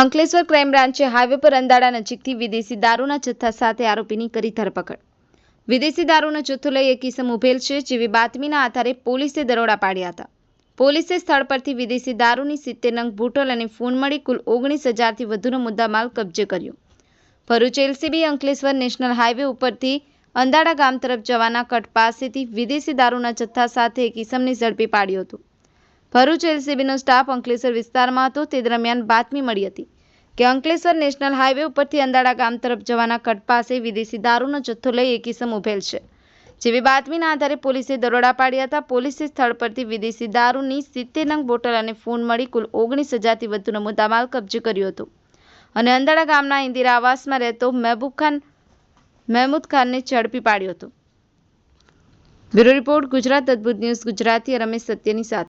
Ankleshwar crime બ્રાન્ચે highway પર અંદાડા નજીકથી વિદેશી દારૂના જથ્થા સાથે આરોપીની કરી ધરપકડ. વિદેશી દારૂનો જથ્થો લઈ એક કિસમ ઉભેલ છે જેવી બાતમીના આધારે પોલીસે દરોડા પાડ્યા હતા. પોલીસે સ્થળ પરથી વિદેશી દારૂની સિત્તેર નંગ બોટલ અને ફોન મળી કુલ ઓગણીસ હજારથી વધુનો મુદ્દામાલ કબજે કર્યો. Bharuch LCB Ankleshwar national highway ઉપરથી અંદાડા ગામ તરફ જવાના કટ પાસેથી વિદેશી દારૂના જથ્થા સાથે એક કિસમને ઝડપી પાડ્યો હતો. ભરૂચ એલસીબીનો સ્ટાફ અંકલેશ્વર વિસ્તારમાં હતો. તે દરમિયાન બાતમી મળી હતી કે અંકલેશ્વર નેશનલ હાઈવે ઉપરથી અંદાડા ગામ તરફ જવાના કટ પાસે વિદેશી દારૂનો જથ્થો લઈ એક ઇસમ ઉભેલ છે. જેવી બાતમીના આધારે પોલીસે દરોડા પાડ્યા હતા. પોલીસે સ્થળ પરથી વિદેશી દારૂની સિત્તેર નંગ બોટલ અને ફોન મળી કુલ ઓગણીસ હજારથી વધુનો મુદ્દામાલ કબજે કર્યો હતો. અને અંદાડા ગામના ઇન્દિરા આવાસમાં રહેતો મહેબૂબ ખાન, મહેમૂદ ખાનને ઝડપી પાડ્યો હતો. બ્યુરો રિપોર્ટ ગુજરાત અદ્ભુત ન્યૂઝ ગુજરાતી રમેશ સત્યની સાથે.